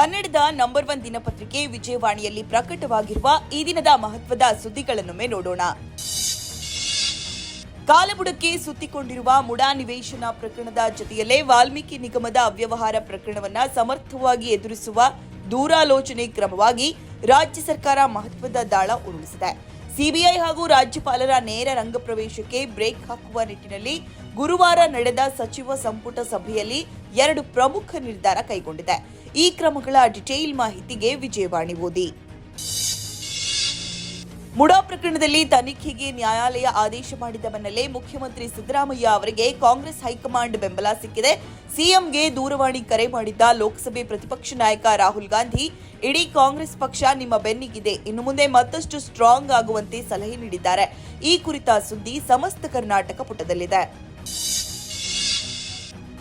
ಕನ್ನಡದ number one ದಿನಪತ್ರಿಕೆ ವಿಜಯವಾಣಿಯಲ್ಲಿ ಪ್ರಕಟವಾಗಿರುವ ಈ ದಿನದ ಮಹತ್ವದ ಸುದ್ದಿಗಳನ್ನೊಮ್ಮೆ ನೋಡೋಣ. ಕಾಲಬುಡಕ್ಕೆ ಸುತ್ತಿಕೊಂಡಿರುವ ಮುಡಾ ನಿವೇಶನ ಪ್ರಕರಣದ ಜೊತೆಯಲ್ಲೇ ವಾಲ್ಮೀಕಿ ನಿಗಮದ ಅವ್ಯವಹಾರ ಪ್ರಕರಣವನ್ನ ಸಮರ್ಥವಾಗಿ ಎದುರಿಸುವ ದೂರಾಲೋಚನೆ ಕ್ರಮವಾಗಿ ರಾಜ್ಯ ಸರ್ಕಾರ ಮಹತ್ವದ ದಾಳ ಉರುಳಿಸಿದೆ. ಸಿಬಿಐ ಹಾಗೂ ರಾಜ್ಯಪಾಲರ ನೇರ ರಂಗಪ್ರವೇಶಕ್ಕೆ ಬ್ರೇಕ್ ಹಾಕುವ ನಿಟ್ಟಿನಲ್ಲಿ ಗುರುವಾರ ನಡೆದ ಸಚಿವ ಸಂಪುಟ ಸಭೆಯಲ್ಲಿ ಎರಡು ಪ್ರಮುಖ ನಿರ್ಧಾರ ಕೈಗೊಂಡಿದೆ. ಈ ಕ್ರಮಗಳ ಡಿಟೇಲ್ ಮಾಹಿತಿಗೆ ವಿಜಯವಾಣಿ ಓದಿ. ಮುಡಾ ಪ್ರಕರಣದಲ್ಲಿ ತನಿಖೆಗೆ ನ್ಯಾಯಾಲಯ ಆದೇಶ ಮಾಡಿದ ಬೆನ್ನಲ್ಲೇ ಮುಖ್ಯಮಂತ್ರಿ ಸಿದ್ದರಾಮಯ್ಯ ಅವರಿಗೆ ಕಾಂಗ್ರೆಸ್ ಹೈಕಮಾಂಡ್ ಬೆಂಬಲ ಸಿಕ್ಕಿದೆ. ಸಿಎಂಗೆ ದೂರವಾಣಿ ಕರೆ ಮಾಡಿದ್ದ ಲೋಕಸಭೆ ಪ್ರತಿಪಕ್ಷ ನಾಯಕ ರಾಹುಲ್ ಗಾಂಧಿ, ಇಡೀ ಕಾಂಗ್ರೆಸ್ ಪಕ್ಷ ನಿಮ್ಮ ಬೆನ್ನಿಗಿದೆ. ಇನ್ನು ಮುಂದೆ ಮತ್ತಷ್ಟು ಸ್ಟ್ರಾಂಗ್ ಆಗುವಂತೆ ಸಲಹೆ ನೀಡಿದ್ದಾರೆ. ಈ ಕುರಿತ ಸುದ್ದಿ ಸಮಸ್ತ ಕರ್ನಾಟಕ ಪುಟದಲ್ಲಿದೆ.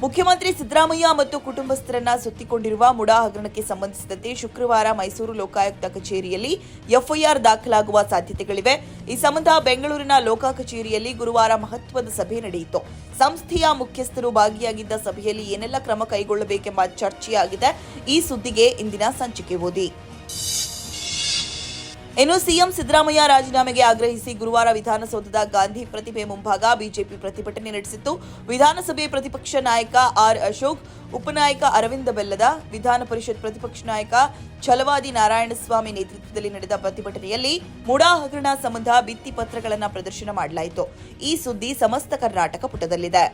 ಮುಖ್ಯಮಂತ್ರಿ ಸಿದ್ದರಾಮಯ್ಯ ಮತ್ತು ಕುಟುಂಬಸ್ಥರನ್ನ ಸುತ್ತಿಕೊಂಡಿರುವ ಮುಡಾ ಹಗರಣಕ್ಕೆ ಸಂಬಂಧಿಸಿದಂತೆ ಶುಕ್ರವಾರ ಮೈಸೂರು ಲೋಕಾಯುಕ್ತ ಕಚೇರಿಯಲ್ಲಿ ಎಫ್ಐಆರ್ ದಾಖಲಾಗುವ ಸಾಧ್ಯತೆಗಳಿವೆ. ಈ ಸಂಬಂಧ ಬೆಂಗಳೂರಿನ ಲೋಕಾ ಕಚೇರಿಯಲ್ಲಿ ಗುರುವಾರ ಮಹತ್ವದ ಸಭೆ ನಡೆಯಿತು. ಸಂಸ್ಥೆಯ ಮುಖ್ಯಸ್ಥರು ಭಾಗಿಯಾಗಿದ್ದ ಸಭೆಯಲ್ಲಿ ಏನೆಲ್ಲ ಕ್ರಮ ಕೈಗೊಳ್ಳಬೇಕೆಂಬ ಚರ್ಚೆಯಾಗಿದೆ. ಈ ಸುದ್ದಿಗೆ ಇಂದಿನ ಸಂಚಿಕೆ ಓದಿ. ಇನ್ನು ಸಿಎಂ ಸಿದ್ದರಾಮಯ್ಯ ರಾಜೀನಾಮೆಗೆ ಆಗ್ರಹಿಸಿ ಗುರುವಾರ ವಿಧಾನಸೌಧದ ಗಾಂಧಿ ಪ್ರತಿಭೆ ಮುಂಭಾಗ ಬಿಜೆಪಿ ಪ್ರತಿಭಟನೆ ನಡೆಸಿತ್ತು. ವಿಧಾನಸಭೆ ಪ್ರತಿಪಕ್ಷ ನಾಯಕ ಆರ್ ಅಶೋಕ್, ಉಪನಾಯಕ ಅರವಿಂದ ಬೆಲ್ಲದ, ವಿಧಾನ ಪರಿಷತ್ ಪ್ರತಿಪಕ್ಷ ನಾಯಕ ಛಲವಾದಿ ನಾರಾಯಣಸ್ವಾಮಿ ನೇತೃತ್ವದಲ್ಲಿ ನಡೆದ ಪ್ರತಿಭಟನೆಯಲ್ಲಿ ಮುಡಾ ಹಗರಣ ಸಂಬಂಧ ಭಿತ್ತಿ ಪತ್ರಗಳನ್ನು ಪ್ರದರ್ಶನ ಮಾಡಲಾಯಿತು. ಈ ಸುದ್ದಿ ಸಮಸ್ತ ಕರ್ನಾಟಕ ಪುಟದಲ್ಲಿದೆ.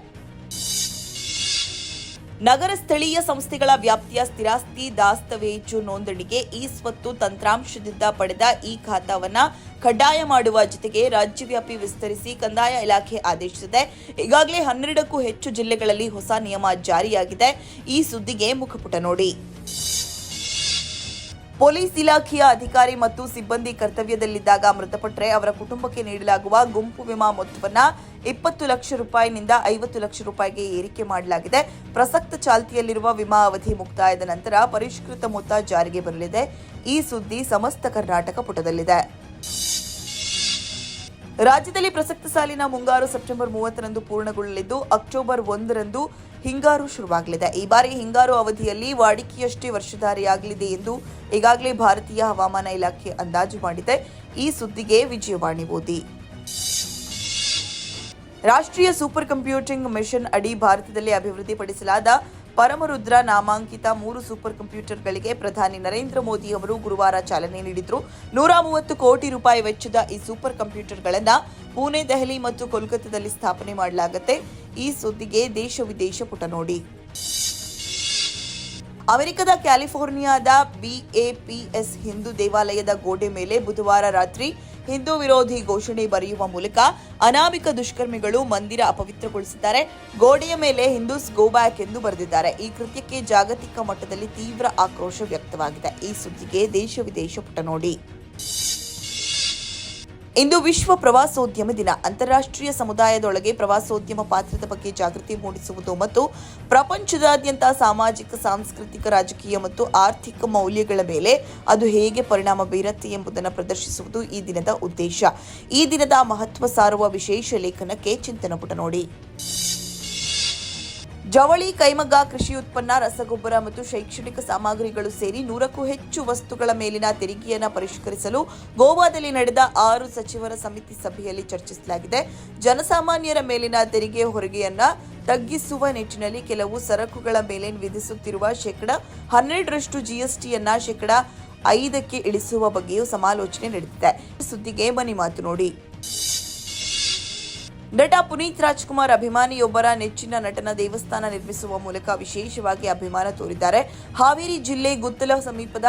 ನಗರ ಸ್ಥಳೀಯ ಸಂಸ್ಥೆಗಳ ವ್ಯಾಪ್ತಿಯ ಸ್ಥಿರಾಸ್ತಿ, ದಾಸ್ತವೇಜು ನೋಂದಣಿಗೆ ಈ ಸ್ವತ್ತು ತಂತ್ರಾಂಶದಿಂದ ಪಡೆದ ಈ ಖಾತಾವನ್ನ ಕಡ್ಡಾಯ ಮಾಡುವ ಜೊತೆಗೆ ರಾಜ್ಯವ್ಯಾಪಿ ವಿಸ್ತರಿಸಿ ಕಂದಾಯ ಇಲಾಖೆ ಆದೇಶಿಸಿದೆ. ಈಗಾಗಲೇ ಹನ್ನೆರಡಕ್ಕೂ ಹೆಚ್ಚು ಜಿಲ್ಲೆಗಳಲ್ಲಿ ಹೊಸ ನಿಯಮ ಜಾರಿಯಾಗಿದೆ. ಈ ಸುದ್ದಿಗೆ ಮುಖಪುಟ ನೋಡಿ. ಪೊಲೀಸ್ ಇಲಾಖೆಯ ಅಧಿಕಾರಿ ಮತ್ತು ಸಿಬ್ಬಂದಿ ಕರ್ತವ್ಯದಲ್ಲಿದ್ದಾಗ ಮೃತಪಟ್ಟರೆ ಅವರ ಕುಟುಂಬಕ್ಕೆ ನೀಡಲಾಗುವ ಗುಂಪು ವಿಮಾ ಮೊತ್ತವನ್ನು ಇಪ್ಪತ್ತು ಲಕ್ಷ ರೂಪಾಯಿನಿಂದ ಐವತ್ತು ಲಕ್ಷ ರೂಪಾಯಿಗೆ ಏರಿಕೆ ಮಾಡಲಾಗಿದೆ. ಪ್ರಸಕ್ತ ಚಾಲ್ತಿಯಲ್ಲಿರುವ ವಿಮಾ ಅವಧಿ ಮುಕ್ತಾಯದ ನಂತರ ಪರಿಷ್ಕೃತ ಮೊತ್ತ ಜಾರಿಗೆ ಬರಲಿದೆ. ಈ ಸುದ್ದಿ ಸಮಸ್ತ ಕರ್ನಾಟಕ ಪುಟದಲ್ಲಿದೆ. ರಾಜ್ಯದಲ್ಲಿ ಪ್ರಸಕ್ತ ಸಾಲಿನ ಮುಂಗಾರು ಸೆಪ್ಟೆಂಬರ್ ಮೂವತ್ತರಂದು ಪೂರ್ಣಗೊಳ್ಳಲಿದ್ದು, ಅಕ್ಟೋಬರ್ ಒಂದರಂದು ಹಿಂಗಾರು ಶುರುವಾಗಲಿದೆ. ಈ ಬಾರಿ ಹಿಂಗಾರು ಅವಧಿಯಲ್ಲಿ ವಾಡಿಕೆಯಷ್ಟೇ ವರ್ಷಧಾರಿಯಾಗಲಿದೆ ಎಂದು ಈಗಾಗಲೇ ಭಾರತೀಯ ಹವಾಮಾನ ಇಲಾಖೆ ಅಂದಾಜು ಮಾಡಿದೆ. ಈ ಸುದ್ದಿಗೆ ವಿಜಯವಾಣಿ ಓದಿ. ರಾಷ್ಟ್ರೀಯ ಸೂಪರ್ ಕಂಪ್ಯೂಟಿಂಗ್ ಮಿಷನ್ ಅಡಿ ಭಾರತದಲ್ಲಿ ಅಭಿವೃದ್ಧಿಪಡಿಸಲಾದ ಪರಮರುದ್ರ ನಾಮಾಂಕಿತ ಮೂರು ಸೂಪರ್ ಕಂಪ್ಯೂಟರ್ಗಳಿಗೆ ಪ್ರಧಾನಿ ನರೇಂದ್ರ ಮೋದಿ ಅವರು ಗುರುವಾರ ಚಾಲನೆ ನೀಡಿದ್ರು. ನೂರ ಮೂವತ್ತು ಕೋಟಿ ರೂಪಾಯಿ ವೆಚ್ಚದ ಈ ಸೂಪರ್ ಕಂಪ್ಯೂಟರ್ಗಳನ್ನು ಪುಣೆ, ದೆಹಲಿ ಮತ್ತು ಕೋಲ್ಕತ್ತಾದಲ್ಲಿ ಸ್ಥಾಪನೆ ಮಾಡಲಾಗುತ್ತೆ. ಈ ಸುದ್ದಿಗೆ ದೇಶ ವಿದೇಶ ಪುಟ ನೋಡಿ. ಅಮೆರಿಕದ ಕ್ಯಾಲಿಫೋರ್ನಿಯಾದ ಬಿಎಪಿಎಸ್ ಹಿಂದೂ ದೇವಾಲಯದ ಗೋಡೆ ಮೇಲೆ ಬುಧವಾರ ರಾತ್ರಿ ಹಿಂದೂ ವಿರೋಧಿ ಘೋಷಣೆ ಬರೆಯುವ ಮೂಲಕ ಅನಾಮಿಕ ದುಷ್ಕರ್ಮಿಗಳು ಮಂದಿರ ಅಪವಿತ್ರಗೊಳಿಸಿದ್ದಾರೆ. ಗೋಡೆಯ ಮೇಲೆ ಹಿಂದೂಸ್ ಗೋ ಬ್ಯಾಕ್ ಎಂದು ಬರೆದಿದ್ದಾರೆ. ಈ ಕೃತ್ಯಕ್ಕೆ ಜಾಗತಿಕ ಮಟ್ಟದಲ್ಲಿ ತೀವ್ರ ಆಕ್ರೋಶ ವ್ಯಕ್ತವಾಗಿದೆ. ಈ ಸುದ್ದಿಗೆ ದೇಶ ವಿದೇಶ ಪುಟ ನೋಡಿ. ಇಂದು ವಿಶ್ವ ಪ್ರವಾಸೋದ್ಯಮ ದಿನ. ಅಂತಾರಾಷ್ಟ್ರೀಯ ಸಮುದಾಯದೊಳಗೆ ಪ್ರವಾಸೋದ್ಯಮ ಪಾತ್ರದ ಬಗ್ಗೆ ಜಾಗೃತಿ ಮೂಡಿಸುವುದು ಮತ್ತು ಪ್ರಪಂಚದಾದ್ಯಂತ ಸಾಮಾಜಿಕ, ಸಾಂಸ್ಕೃತಿಕ, ರಾಜಕೀಯ ಮತ್ತು ಆರ್ಥಿಕ ಮೌಲ್ಯಗಳ ಮೇಲೆ ಅದು ಹೇಗೆ ಪರಿಣಾಮ ಬೀರುತ್ತೆ ಎಂಬುದನ್ನು ಪ್ರದರ್ಶಿಸುವುದು ಈ ದಿನದ ಉದ್ದೇಶ. ಈ ದಿನದ ಮಹತ್ವ ಸಾರುವ ವಿಶೇಷ ಲೇಖನಕ್ಕೆ ಚಿಂತನ ಪುಟ ನೋಡಿ. ಜವಳಿ, ಕೈಮಗ್ಗ, ಕೃಷಿ ಉತ್ಪನ್ನ, ರಸಗೊಬ್ಬರ ಮತ್ತು ಶೈಕ್ಷಣಿಕ ಸಾಮಗ್ರಿಗಳು ಸೇರಿ ನೂರಕ್ಕೂ ಹೆಚ್ಚು ವಸ್ತುಗಳ ಮೇಲಿನ ತೆರಿಗೆಯನ್ನು ಪರಿಷ್ಕರಿಸಲು ಗೋವಾದಲ್ಲಿ ನಡೆದ ಆರು ಸಚಿವರ ಸಮಿತಿ ಸಭೆಯಲ್ಲಿ ಚರ್ಚಿಸಲಾಗಿದೆ. ಜನಸಾಮಾನ್ಯರ ಮೇಲಿನ ತೆರಿಗೆ ಹೊರಿಗೆಯನ್ನ ತಗ್ಗಿಸುವ ನಿಟ್ಟಿನಲ್ಲಿ ಕೆಲವು ಸರಕುಗಳ ಮೇಲೆ ವಿಧಿಸುತ್ತಿರುವ ಶೇಕಡ ಹನ್ನೆರಡರಷ್ಟು ಜಿಎಸ್ಟಿಯನ್ನ ಶೇಕಡ ಐದಕ್ಕೆ ಇಳಿಸುವ ಬಗ್ಗೆಯೂ ಸಮಾಲೋಚನೆ ನಡೆದಿದೆ. ಸುದ್ದಿಗೆ ಮನಿ ಮಾತು ನೋಡಿ. ನಟ ಪುನೀತ್ ರಾಜ್ಕುಮಾರ್ ಅಭಿಮಾನಿಯೊಬ್ಬರ ನೆಚ್ಚಿನ ನಟನ ದೇವಸ್ಥಾನ ನಿರ್ಮಿಸುವ ಮೂಲಕ ವಿಶೇಷವಾಗಿ ಅಭಿಮಾನ ತೋರಿದ್ದಾರೆ. ಹಾವೇರಿ ಜಿಲ್ಲೆ ಗುತ್ತಲ ಸಮೀಪದ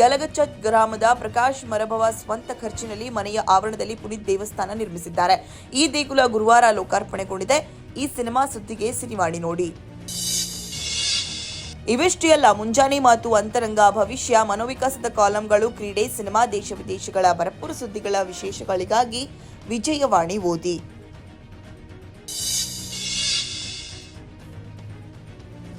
ಯಲಗಚ್ಚ ಗ್ರಾಮದ ಪ್ರಕಾಶ್ ಮರಭವ ಸ್ವಂತ ಖರ್ಚಿನಲ್ಲಿ ಮನೆಯ ಆವರಣದಲ್ಲಿ ಪುನೀತ್ ದೇವಸ್ಥಾನ ನಿರ್ಮಿಸಿದ್ದಾರೆ. ಈ ದೇಗುಲ ಗುರುವಾರ ಲೋಕಾರ್ಪಣೆಗೊಂಡಿದೆ. ಈ ಸಿನಿಮಾ ಸುದ್ದಿಗೆ ಸಿನಿವಾಣಿ ನೋಡಿ. ಇವಿಷ್ಟೇ ಅಲ್ಲ, ಮುಂಜಾನೆ ಮಾತು, ಅಂತರಂಗ, ಭವಿಷ್ಯ, ಮನೋವಿಕಾಸದ ಕಾಲಂಗಳು, ಕ್ರೀಡೆ, ಸಿನಿಮಾ, ದೇಶ ವಿದೇಶಗಳ ಭರಪೂರ ಸುದ್ದಿಗಳ ವಿಶೇಷಗಳಿಗಾಗಿ ವಿಜಯವಾಣಿ ಓದಿ.